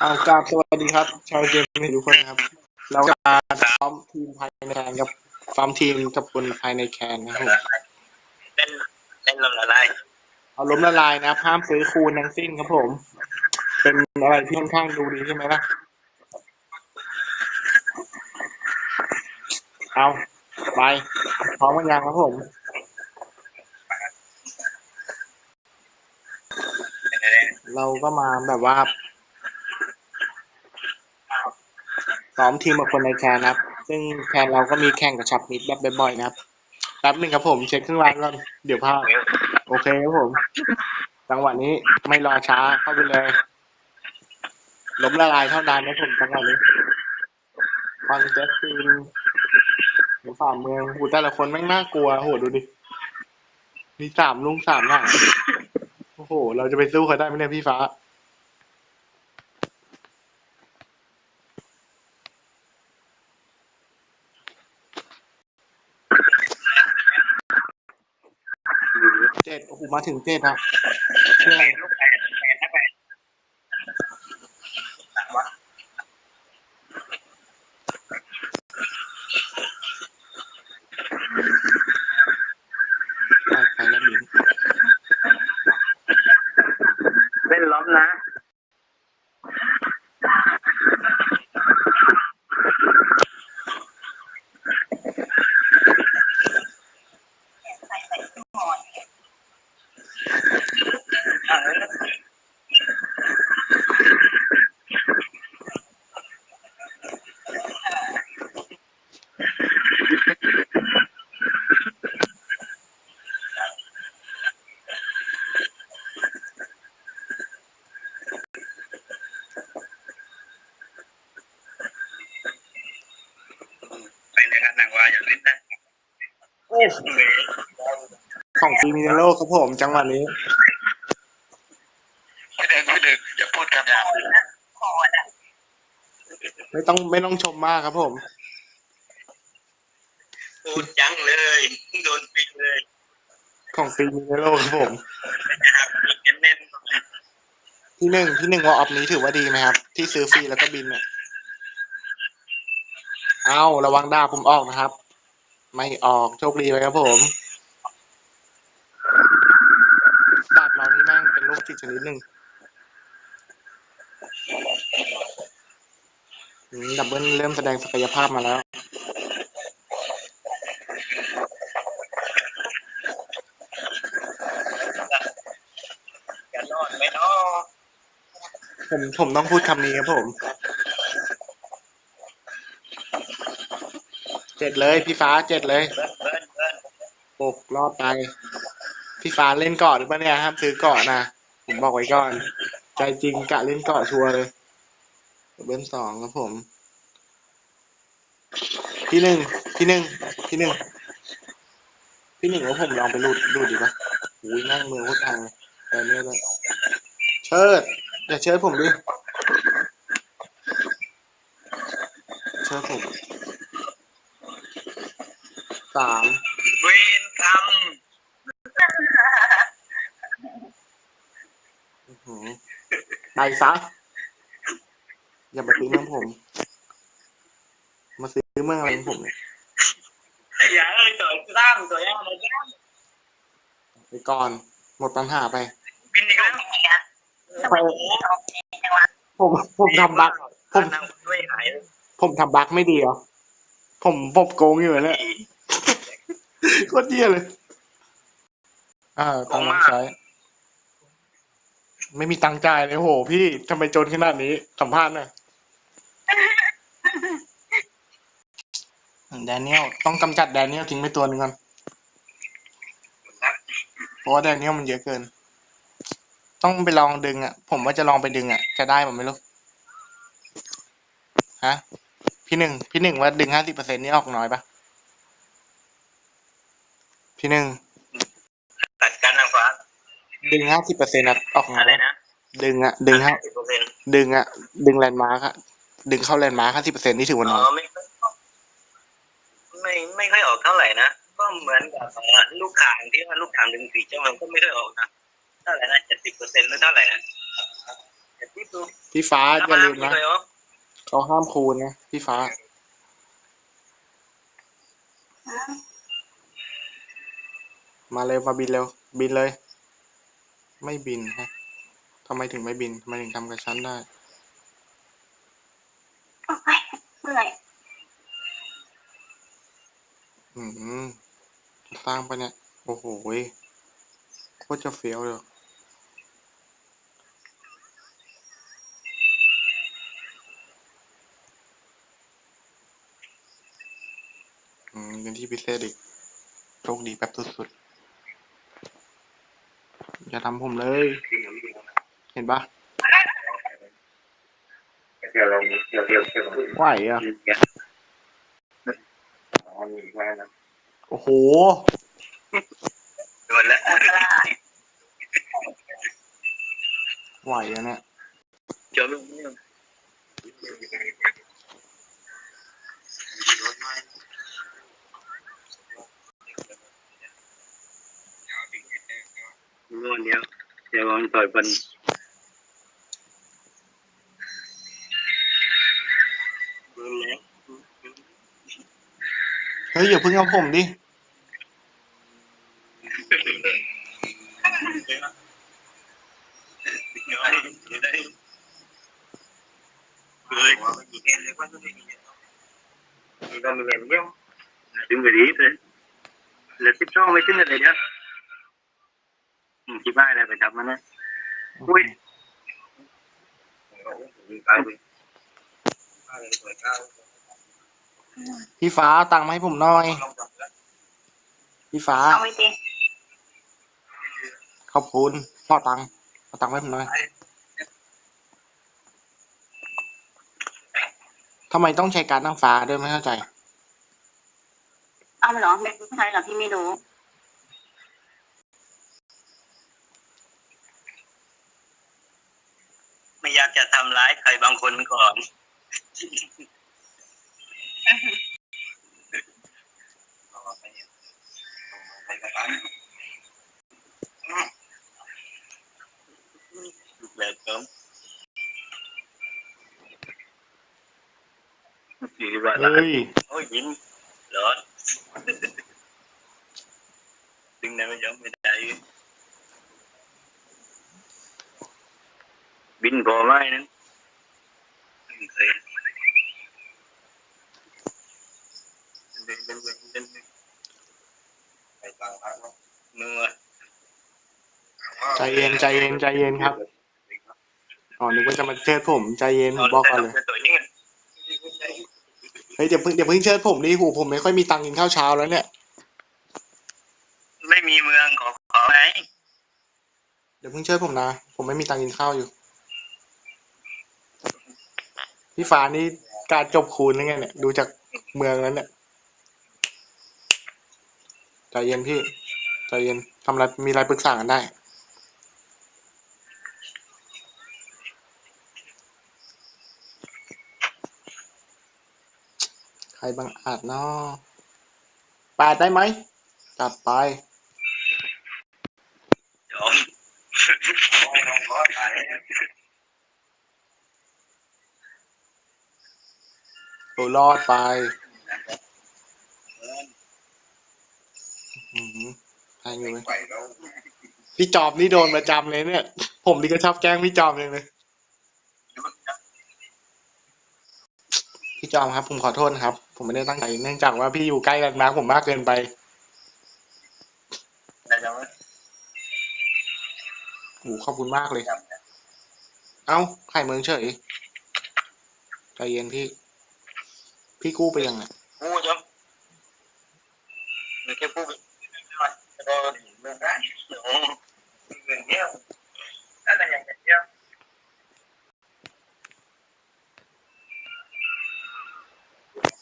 เอากราบสวัสดีครับ ชาวเกมมิ่งทุกคนนะครับ เราจะมาซ้อมทีมภายในแคนกับซ้อมทีมกับคนภายในแคนนะครับผมเล่นเล่นลมละลายเอาล้มละลายนะครับห้ามซื้อคูณทั้งสิ้นครับผม เป็นอะไรที่ค่อนข้างดูดีใช่ไหมล่ะ เอาไปพร้อมกันยังครับผม เราก็มาแบบว่า ซ้อมทีมกับคนในแคนครับ ซึ่งแคนเราก็มีแข่งกับชับมิดแบบบ่อยๆนะครับแป๊บหนึ่งครับผมเช็คเครื่องรางก่อนเดี๋ยวพลาดโอเคครับผม จังหวะนี้ไม่รอช้าเข้าไปเลยล้มละลายเท่านั้นนะผมจังหวะนี้ฟังแจ็คซีนหรือฝ่าเมืองหูแต่ละคนแม่งน่ากลัวโหดูดิมีสามลุงสามหน้าโอ้โห เราจะไปสู้เขาได้ไหมเนี่ยพี่ฟ้า เจ็ ดโอ้โหมาถึงเจ็ดครับเชื่อ ลูกแปดแปดนะแปดสามวะ ไปไปแล้วบิน เล่นล้อมนะ ไปในการหนังว่าอย่าเล่นนะ โอ้ของปี มิเนโลครับผมจังหวะนี้ไม่ดึกไม่ดึกอย่าพูดคำหยาบไม่ต้องไม่ต้องชมมากครับผม พูดยั้งเลยโดนปิดเลยของปีมิเนโลครับผมที่หนึ่งที่หนึ่งวอลออฟนี้ถือว่าดีไหมครับ ที่ซื้อฟรีแล้วก็บินเนี่ยเอาระวังดาผมออกนะครับ ไม่ออกโชคดีไปครับผม ดาบเรานี่ แม่งเป็นลูกจิตชนิดหนึ่งอืมดับเบิลเริ่มแสดงศักยภาพมาแล้วๆอย่ารอดไหมเนาะผมผมต้องพูดคำนี้ครับผม เจ็ดเลยพี่ฟ้าเจ็ดเลยเบิ้ลเบิ้ลเบิ้ลหกรอบไป พี่ฟ้าเล่นเกาะหรือเปล่าเนี่ยห้ามซื้อเกาะนะ ผมบอกไว้ก่อน ใจจริงกะเล่นเกาะชัวร์เลยเบิ้ลสองครับผมพี่หนึ่งพี่หนึ่งพี่หนึ่งพี่หนึ่งว่าผมลองไปรูดดูดดีปะอุ้ยนั่งมือโคตรทางแต่เนี่ยเลยเชิดอย่าเชิดผมดิเชิดผมสาม เวนกรรม อื้อหือ ไปซะ อย่ามาซื้อเมืองผม มาซื้อเมืองอะไรของผมเนี่ย อย่าเอ้ยตัวสร้างตัวย่างตัวย่างไปก่อน หมดปัญหาไป บินอีกแล้วไปผมผมทำบักผมนั่งด้วยหายผมทำบักไม่ดีเหรอ ผมผมโกงอยู่เนี่ยโคตรเยี่ยเลย อ่าตังค์ต้องใช้ ไม่มีตังค์จ่ายเลยโห พี่ทำไมจนขนาดนี้ สัมภาษณ์หน่อยแดเนียลต้องกำจัดแดเนียลทิ้งไปตัวหนึ่งก่อนเพราะว่าแดเนียลมันเยอะเกิน ต้องไปลองดึงอะ ผมว่าจะลองไปดึงอะ จะได้ผมไม่รู้ฮะ พี่หนึ่ง พี่หนึ่งว่าดึงห้าสิบเปอร์เซ็นนี่ออกน้อยปะพี่หนึ่ง ตัดกันนางฟ้า ดึงห้าสิบเปอร์เซ็นต์ออกน้ออะยไรปะนะดึงอะดึงห้าสิบเปอร์เซ็นต์ดึงอะดึงแลนด์มาร์คอะดึงเข้าแลนด์มาร์คห้าสิบเปอร์เซ็นนี่ถือว่าอ๋น้อยอไม่ค่อยออกไม่ไม่ค่อยออกเท่าไหร่นะก็เหมือนกับเอ่อลูกข่างที่ว่าลูกข่างดึงสีเจ้ามันก็ไม่ค่อยออกนะเท่าไหร่นะเจ็ดสิบเปอร์เซ็นต์หรือเท่าไหร่นะเจ็ดสิบถูกพี่ฟ้าอย่าลืมนะเลยเหรอเขาห้ามคูณนะพี่ฟ้ามาเร็วมาบินเร็วบินเลย ไม่บินฮะทำไมถึงไม่บินทำไมถึงทำกับฉันได้ โอ้ยเมื่อย อืมสร้างปะเนี่ย โอ้โหยโคตรจะเฟี้ยวเลย อืมเป็นที่พิเศษอีกโชคดีแบบสุดๆ อย่าทำผมเลย เห็นปะเดี๋ยวเราเดี๋ยวเดี๋ยวเดี๋ยวไหวอะอ๋อมีแค่นั้นโอ้โหโดนแล้วอันตรายไหวอะเนี่ยเจอลูกนี่งอนเดียว เดี๋ยวมันต่อยปันเฮ้ยอย่าเพิ่งเอาผมดิก็มีเงินเยอะถึงกระดิ่งเลยแล้วสิบสองไม่ถึงอะไรเนี่ยคิดว่าอะไรไปทำมันนะ อุ้ย พี่ฟ้าเอาตังค์มาให้ผมหน่อย พี่ฟ้าเอาไว้ดิขอบคุณพ่อตังค์เอาตังค์มาให้ผมหน่อยทำไมต้องใช้การดนางฟ้าด้วยไม่เข้าใจ เอาไปเหรอไม่ใช่เหรอพี่ไม่รู้ ไม่อยากจะทำร้ายใครบางคนก่อน แบบผมสี่สิบบาทละเฮ้ยโอ้ยยิ้มร้อนดึงได้ไม่ยอมไม่ได้บินพอไหมนั้นไม่เคย ดึงดึงดึงดึงดึงไปต่างประเทศเนื้อใจเย็นใจเย็นใจเย็นครับอ๋อนึกว่าจะมาเชิดผมใจเย็นผมบอกก่อนเลยตัวนี้เฮ้ยเดี๋ยวเพิ่งเดี๋ยวเพิ่งเชิดผมดิหูผมไม่ค่อยมีตังค์กินข้าวเช้าแล้วเนี่ย ไม่มีเมืองขอขอไหมเดี๋ยวเพิ่งเชิดผมนะ ผมไม่มีตังค์กินข้าวอยู่ พี่ฟ้านี่การจบคูณยังไงเนี่ย ดูจากเมืองแล้วเนี่ยใจ เย็นพี่ใจเย็นทำอะไรมีอะไรปรึกษากันได้ ใครบางอาจเนาะแปดได้ไหมจัดไปยอมขอถ่ายโอ้รอดไปอืม ใช่อยู่ไหมพี่จอบนี่โดนประจำเลยเนี่ย ผมนี่ก็ชอบแกล้งพี่จอมเลยเลยพี่จอมครับ ผมขอโทษนะครับ ผมไม่ได้ตั้งใจเนื่องจากว่าพี่อยู่ใกล้กันมากผมมากเกินไปได้จังไหมโอ้ขอบคุณมากเลยเอ้า ไข่เมืองเฉย ใจเย็นพี่ พี่กู้ไปยังไง กูจังมีแค่กูก็เมืองได้เมืองเดียวนั่นแหละอย่างเดี ยว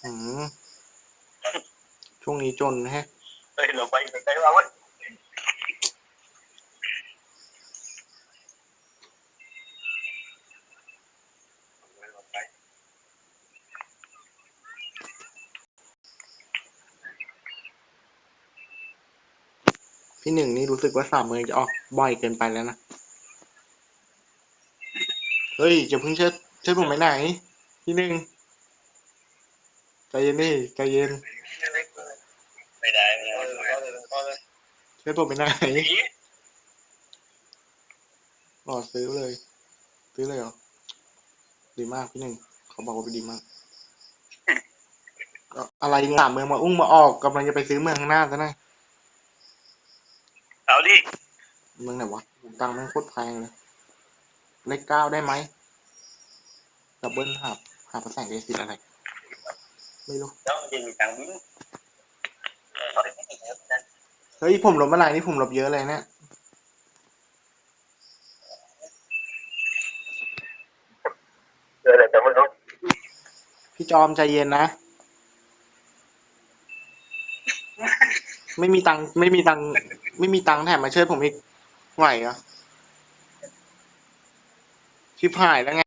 อืมช่วงนี้จนแฮะเฮ้ยเราไปไปไปว่าเว้ย พี่หนึ่งนี่รู้สึกว่าสามเมืองจะออกบ่อยเกินไปแล้วนะ เฮ้ยจะเพิ่งเชิดเชิดผมไปไหนที่หนึ่งใจเย็นดิใจเย็น ไม่ได้ไม่ได้เชิดผมไปไหนรอซื้อเลย ซื้อเลยเหรอ ดีมากพี่หนึ่งเขาบอกว่าเป็นดีมากอะไรงามเมืองมาอุ้งมาออกกำลังจะไปซื้อเมืองข้างหน้าซะน่อย เอาดิ เมืองไหนวะตังค์แม่งโคตรแพงเลย เลขเก้าได้ไหมดับเบิลหับหับภาษาอังกฤษติดอะไร ไม่รู้แล้วมันจะมีตังค์วิ่งเฮ้ยผมลบเมื่อไหร่นี่ผมลบเยอะเลยเนี่ยเจออะไรแต่ไม่รู้พี่จอมใจเย็นนะ ไม่มีตังค์ไม่มีตังค์ไม่มีตังค์แถมมาช่วยผมอีก ไหวเหรอชิบหายแล้วไง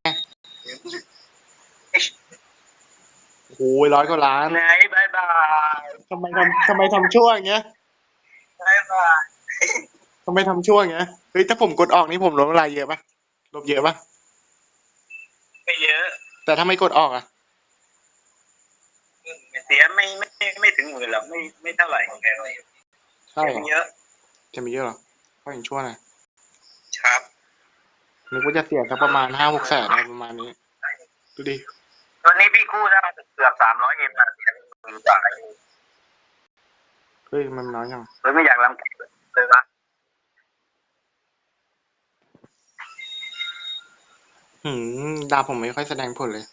โอ้ยร้อยกว่าล้านไหนบายบายทำไมทำทำไมทำชั่วอย่างเงี้ยบายบายทำไมทำชั่วอย่างเงี้ยเฮ้ยถ้าผมกดออกนี่ผมลบอะไรเยอะปะลบเยอะปะไม่เยอะ แต่ถ้าไม่กดออกอะเสียไม่ไม่ไม่ถึงหมื่นหรอกไม่ไม่เท่าไหร่แค่ใช่เหรอเยอะจะมีเยอะเหรอ ก็ยังชั่วหน่อยครับนึกว่าจะเสียสักประมาณห้าหกแสนอะไรประมาณนี้ ดูดิตอนนี้พี่กู้ได้เกือบสามร้อยเอ็มนะเสียหมื่นกว่าเฮ้ยมันน้อยจังเลยไม่อยากลำเก็บเลยว่าหืมดาวผมไม่ค่อยแสดงผลเลย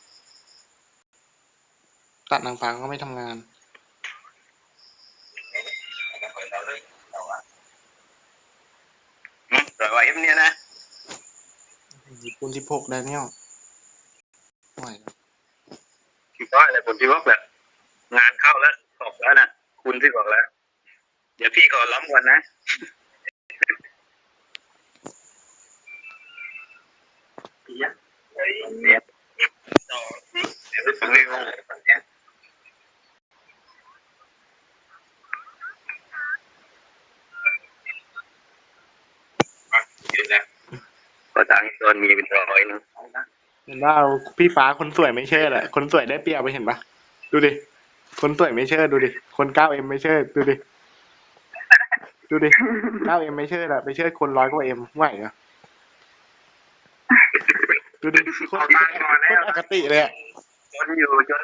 ตัดนางฟ้าก็ไม่ทำงาน แต่ว่าเอ็มเนี่ยนะญี่ปุ่นที่พกได้เนี่ยไหวแล้วที่ว่าอะไรผมที่ว่าแบบงานเข้าแล้วตกแล้วนะคุณที่บอกแล้ว เดี๋ยวพี่ขอล้ำก่อนนะเดี๋ยวเดี๋ยวเดี๋ยว ไปฟังเรื่องของเนี่ยก็ตังค์ตอนมีเป็นร้อยนึงเห็นว่าพี่ฟ้าคนสวยไม่เชื่อแหละคนสวยได้เปรียบไปเห็นปะดูดิคนสวยไม่เชื่อดูดิคนเก้าเอ็มไม่เชื่อดูดิดูดิเก้าเอ็มไม่เชื่อแหละไปเชื่อคนร้อยกว่าเอ็มไหวเหรอดูดิโคตรโคตรอคติเลยอะจนอยู่จน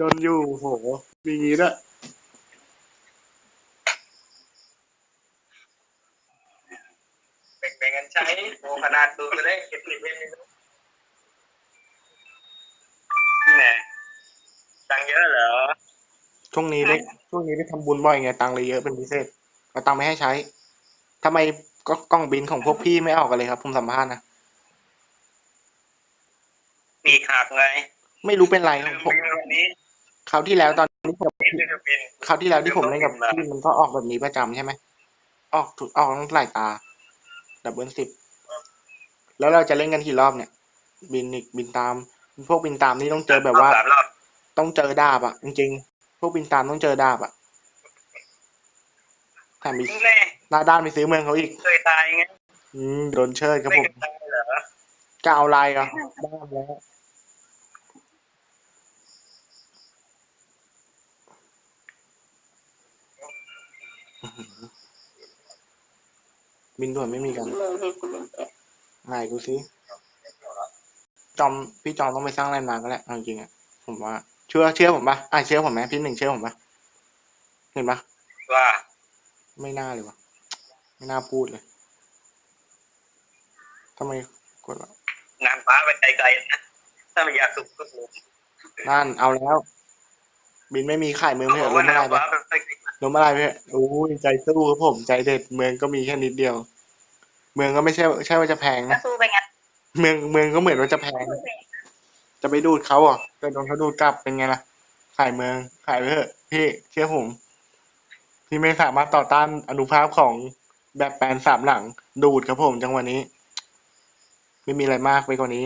จนอยู่โหมีงี้ด้วย แบ่งๆกัน ใช้โอ้ขนาดตัวก็ได้เก็บเงินไม่รู้แหมตังค์เยอะเหรอ ช่วงนี้ได้ช่วงนี้ได้ทำบุญบ่อยไงตังค์เลยเยอะเป็นพิเศษเอาตังค์ไม่ให้ใช้ทำไมก็กล้องบินของพวกพี่ไม่ออกกันเลยครับผมสัมภาษณ์นะมีขาดไงไม่รู้เป็นไรขลืองมผมบินวันนี้คราวที่แล้วตอนนี้ผมลืมบินคราวที่แล้วที่ผมเล่นกับพี่มันก็ออกแบบนี้ประจำใช่ไหมออกถูกออกทั้งหลายตา ดับเบิลสิบแล้วเราจะเล่นกันกี่รอบเนี่ย บินอีกบินตาม พวกบินตามนี่ต้องเจอแบบว่า สามรอบต้องเจอดาบอะ จริงๆ พวกบินตามต้องเจอดาบอะแถมมีแน่หน้าด้านไปซื้อเมืองเขาอีกเคยตายไงอืมโดนเชิดครับไม่ผมเคยตายเหรอจะเอาลายเหรอะด้ามแล้วอื้อหือ บินด่วนไม่มีกันเลยให้คุณเป็นแกะไหนดูซิจอมพี่จอมต้องไปสร้างแลนด์มาร์กแล้วแหละเอาจริงๆอะผมว่าเชื่อเชื่อผมปะอะเชื่อผมไหมพี่หนึ่งเชื่อผมปะเห็นปะว่าไม่น่าเลยวะไม่น่าพูดเลยทำไมกดแล้วงานฟ้าไปไกลๆนะถ้าไม่อยากสุกก็สุกนั่นเอาแล้ว บินไม่มีขายเมืองเขาไม่บเหรออกล้ว่ามอะไรงานไปฟ้าไปไกลล้มอะไรไปโอ้ยใจสู้ครับผม ใจเด็ดเมืองก็มีแค่นิดเดียว เมืองก็ไม่ใช่ใช่ว่าจะแพงก็นะสู้ไปงั้นเมืองเมืองก็เหมือนว่าจะแพง จะไปดูดเขาเหรอะแต่โดนเขาดูดกลับเป็นไงล่ะ ขายเมือง ขายไปเถอะพี่เชื่อผมพี่ไม่สามารถต่อต้านอนุภาพของแบบแปลนสามหลัง ดูดครับผมจังหวะนี้ ไม่มีอะไรมากไปกว่านี้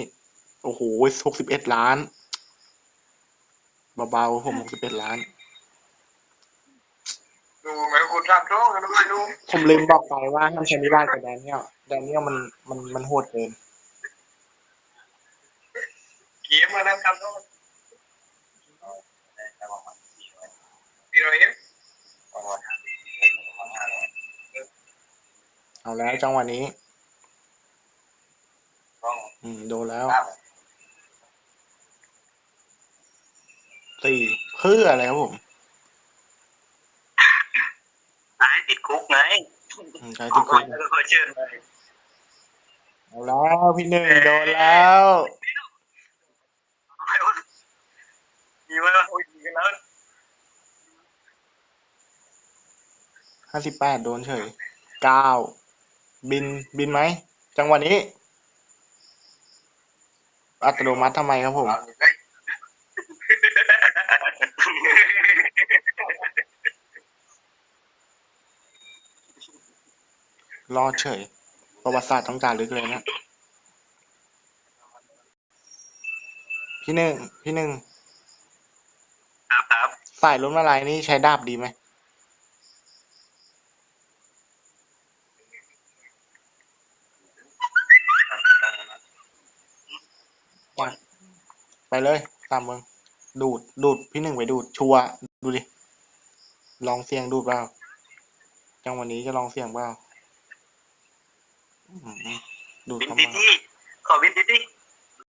โอ้โหหกสิบเอ็ดล้าน เบาๆผมหกสิบเอ็ดล้านๆดูไหมคุณทำโชคกันด้วยดูผมลืมบอกไปว่าห้ามใช้มิราชกับแดเนียลแดเนียลมันมันมันโหดเกินมานั่งทำต้องพี่ร้อยเอ็มเอาแล้วจังหวะนี้ต้องอืมโดนแล้วตั้ง สี่เพื่ออะไรครับผมตายติดคุกไงอืมใช้ที่คุกแล้วก็ขอเชิญไปเอาแล้วพี่หนึ่งโดนแล้วมีไหมวะโอ้ยมีกันแล้วห้าสิบแปดโดนเฉยเก้าบินบินไหม จังหวะนี้ อัตโนมัติทำไมครับผม รอดเฉย ประวัติศาสตร์ต้องการลึกเลยนะพี่หนึ่งพี่หนึ่งครับครับสายล้มละลายนี่ใช้ดาบดีไหมไปเลยตามมึง ดูด ดูด พี่หนึ่งไปดูด ชัวร์ดูดิ ลองเสียงดูดเปล่าจังวันนี้จะลองเสียงเปล่าอืม ดูดวินเข้าดิมาตี้ขอวินดิตี้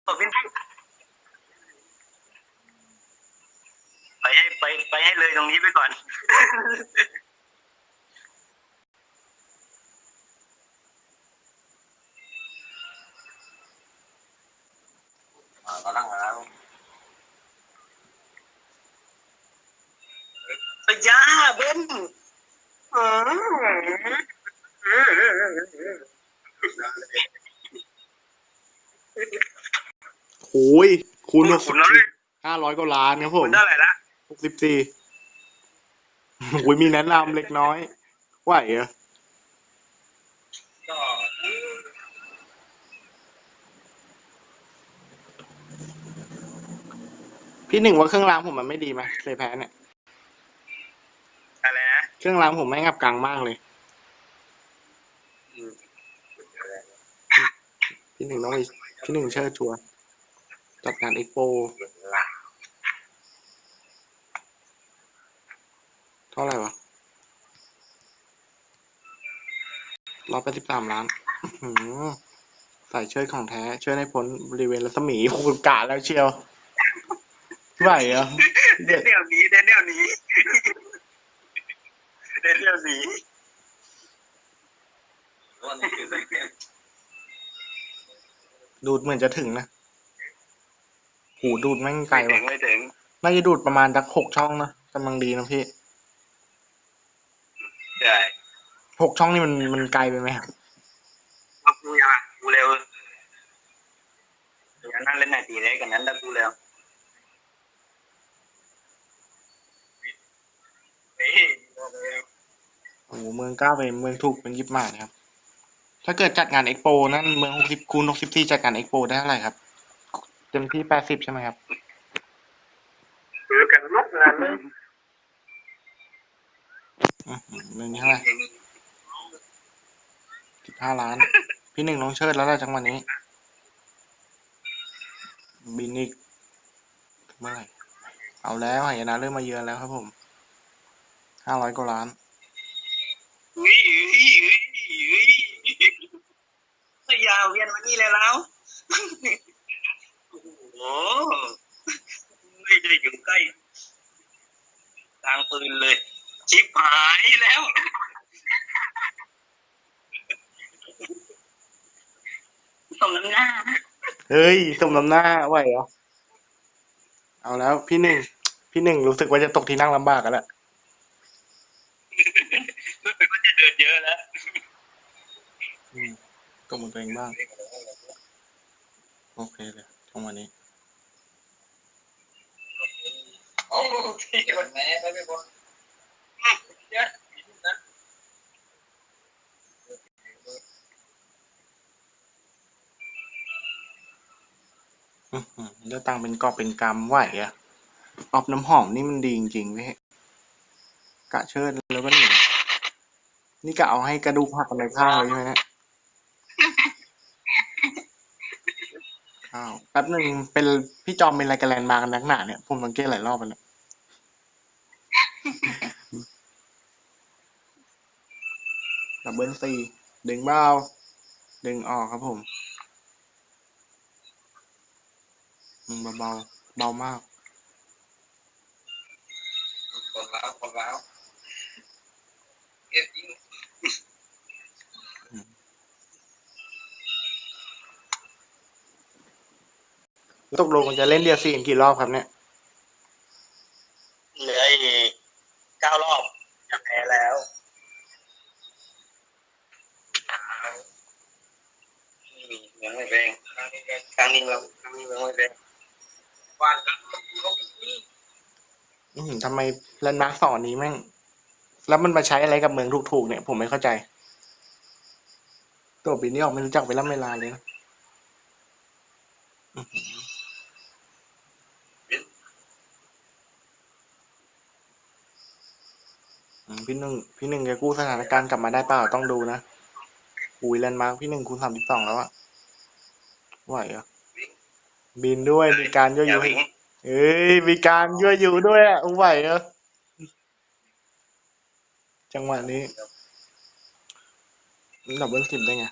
ขอวินดิตี้ไปให้ไปไปให้เลยตรงนี้ไปก่อนก็นั่งมาแล้วพยาเบิ้มอืม โอ้ยคูณหกสิคุบณแล้วเลยห้าร้อยกว่าล้านครับผคุมณเท่าไหร่ละหกสิบสี่โอ้ยมีแนะนำเล็กน้อย ไหวเหรอก็พี่หนึ่งว่าเครื่องรางผมมันไม่ดีไหมเลยแพ้เนี่ย อะไรนะ เครื่องรางผมไม่งับกลางมากเลย พี่หนึ่งต้องไปพี่หนึ่งเชิดชัวร์จัดการเอ็กโปเท่าไหร่วะร้อยแปดสิบสามล้านใส่เชิดของแท้เชิดให้พ้นบริเวณรัศมีคุณกะแล้วเชียวไหวเหรอเดี๋ยวเดี๋ยวนี้เดี๋ยวเดี๋ยวนี้เดี๋ยวเดี๋ยวนี้ ดูดเหมือนจะถึงนะหูดูดแม่งไกลไม่ถึว่ะงไม่ถึง น่าจะดูดประมาณจากหกช่องนะกำลังดีนะพี่ใช่หกช่องนี่มันมันไกลไปไหมครับเอากูยังอะกูเร็วอย่างนั้นเล่นไหนตีเล็กกันนั้นได้กูเร็วนี่โอ้โหเมืองเก้าเป็นเมืองถูกเป็นยิบมากนะครับ ถ้าเกิดจัดงานเอ็กโปนั่นเมืองหกสิบคูณหกสิบที่จัดงานเอ็กโปได้เท่าไหร่ครับ เต็มที่แปดสิบใช่ไหมครับคือกันลุกงานเลยอือหือเมืองนี้เท่าไหร่สิบห้าล้าน พี่หนึ่งน้องเชิดแล้วล่ะจังหวะนี้ บินอีกเมื่อไหร่เอาแล้วหายนะเริ่มมาเยือนแล้วครับผมห้าร้อยกว่าล้าน อุ้ยอุ้ยอุ้ยอุ้ยพยาเวียนมานี่เลยแล้วโอ้โหไม่ได้อยู่ใกล้ทาง ปืนเลย ชิบหายแล้ว สมน้ำหน้า เฮ้ยสมน้ำหน้าไหวเหรอ เอาแล้วพี่หนึ่ง พี่หนึ่งรู้สึกว่าจะตกที่นั่งลำบากกันแล้วรู้สึกว่าจะเดินเยอะแล้วอืมก็มือตัวเองบ้าง โอเคเลยจังหวะนี้ โอ้ที่มันแม่ไม่ไมบอกเยอะนะอื้อหือแล้วตังเป็นกอบเป็นกำไหวอะออบน้ำหอมนี่มันดีจริงๆพี่กะเชิดแล้วก็หนีนี่กะเอาให้กระดูกหักกันในข้างเลยใช่ไหมเนี่ยคข้าวแป๊บหนึ่งเป็นพี่จอมเป็นอะไรกันแลนมากันนักหนาเนี่ยผมสังเกตหลายรอบแล้ว เนี่ยดับเบิลซีดึงเบาดึงออกครับผมอืมเบาๆเบามากคนแล้วคนแล้วเก็บยิงตกลงมันจะเล่นเดียซีกันกี่รอบครับเนี่ย เหลืออีกเก้ารอบจะแพ้แล้ว ยังไม่แรงครั้งนี้เราครั้งนี้เราไม่แรงวานกัน อืม ทำไมแลนด์มาร์คสองอันนี้แม่ง แล้วมันมาใช้อะไรกับเมืองถูกๆเนี่ย ผมไม่เข้าใจ ตัวปีนี้ออกไม่รู้จักเวลาเวลาเลยนะพี่หนึ่งพี่หนึ่งจะกู้สถานการณ์กลับมาได้เปล่าต้องดูนะอุ้ยแลนด์มาร์คพี่หนึ่งคูณสามสิบสองแล้วอะไหวเหรอบินด้วยมีการย่อย่ายุให้วิ่ง เอ้ย มีการยั่วยุด้วยอะอุ้ยไหวเหรอจังหวะนี้ดับเบิลสิบได้ไง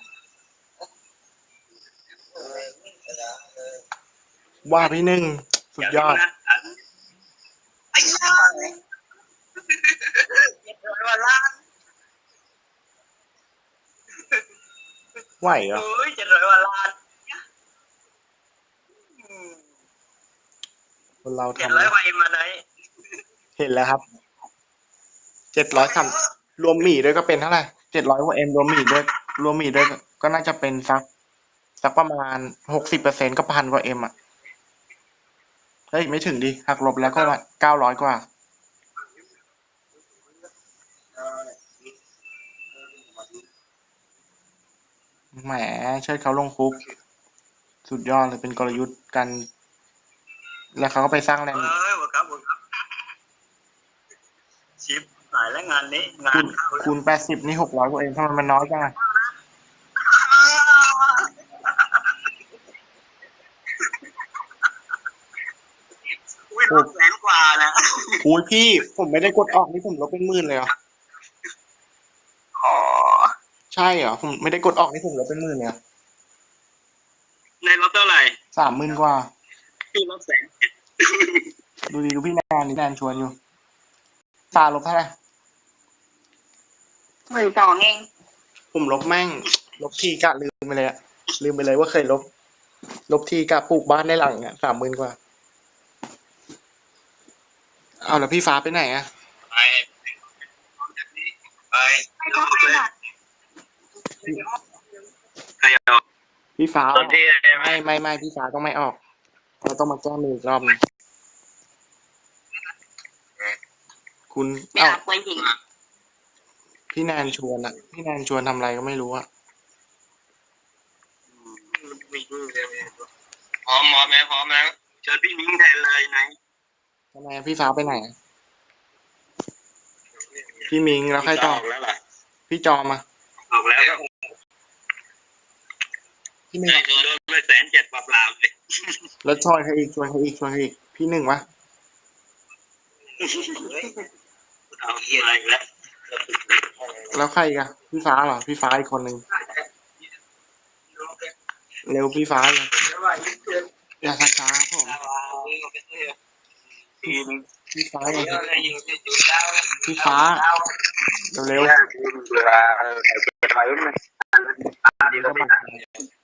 ว่าพี่หนึ่งสุดยอดนะไอ้ย่าเจ็ดร้อยกว่าล้านไหวเหรอ เฮ้ยเจ็ดร้อยกว่าล้านอืม คนเราเจ็ดทำร้อยกว่าเอ็มมาไหนเห็นแล้วครับ เจ็ดร้อยสามรวมหมี่ด้วยก็เป็นเท่าไหร่เจ็ดร้อยกว่าเอ็มรวมหมี่ด้วย รวมหมี่ด้วยก็น่าจะเป็นสักสักประมาณหกสิบเปอร์เซ็นก็พันกว่าเอ็มอะ เฮ้ย ไม่ถึงดิ หักลบแล้วก็เก้าร้อยกว่า แหมเชิดเขาลงคุก สุดยอดเลยเป็นกลยุทธ์กัน แล้วเขาก็ไปสร้างแรงเอ้ยหัวครับหัวครับชิปหายแล้วงานนี้ งาคูนณเข้าแล้วคูณแปดสิบนี่หกร้อยกว่าเองทำไมมันน้อยจังอะอุ้ยลดแสนกว่านะโอ้ยพี่ผมไม่ได้กดออกนี่ผมลบเป็นหมื่นเลยเหรออ๋อใช่เหรอผมไม่ได้กดออกนี่ผมลบเป็นหมื่นเลยเหรอในลดเท่าไหร่ สามหมื่นกว่า พี่ลดแสนเจ็ดดูดีดูพี่แนนนี่แนนชวนอยู่ตาลบเท่าไหร่หมื่นสองเองผมลบแม่ง ลบทีกะลืมไปเลยอะลืมไปเลยว่าเคยลบ ลบทีกะปลูกบ้านในหลังเนี่ยสามหมื่นกว่า เอาแล้วพี่ฟ้าไปไหนอะไปไปไม่ต้องไปหรอกใครเอาพี่ฟ้าตอนที่ใช่ไหมไม่ไม่ไม่พี่ฟ้าต้องไม่ออก เราต้องมาแก้มืออีกรอบหนึงคุณไม่เอ้าหลับไว้จริงพี่แนนชวนอะพี่แนนชวนทำอะไรก็ไม่รู้อะพร้อมพร้อมไหมพร้อมแล้วเชิญพี่มิ้งแทนเลยไหนทำไมอะพี่ฟ้าไปไหนอะพี่มิงแล้วใครต่อออกแล้วล่ะพี่จอมอะออกแล้วก็พี่หนึ่งได้อะโดนไปแสนเจ็ดเปล่าๆเลย แล้วชวนใครอีกชวนใครอีกชวนใครอีกพี่หนึ่งวะเอาเหี้ยอะไรอีกแล้วแล้วใครอีกอะพี่ฟ้าเหรอพี่ฟ้าอีกคนหนึ่งเร็วพี่ฟ้าเลยอย่าช้าๆครับผมทีมพี่ฟ้าเลยยิงอยู่ยาวพี่ฟ้าเร็วเ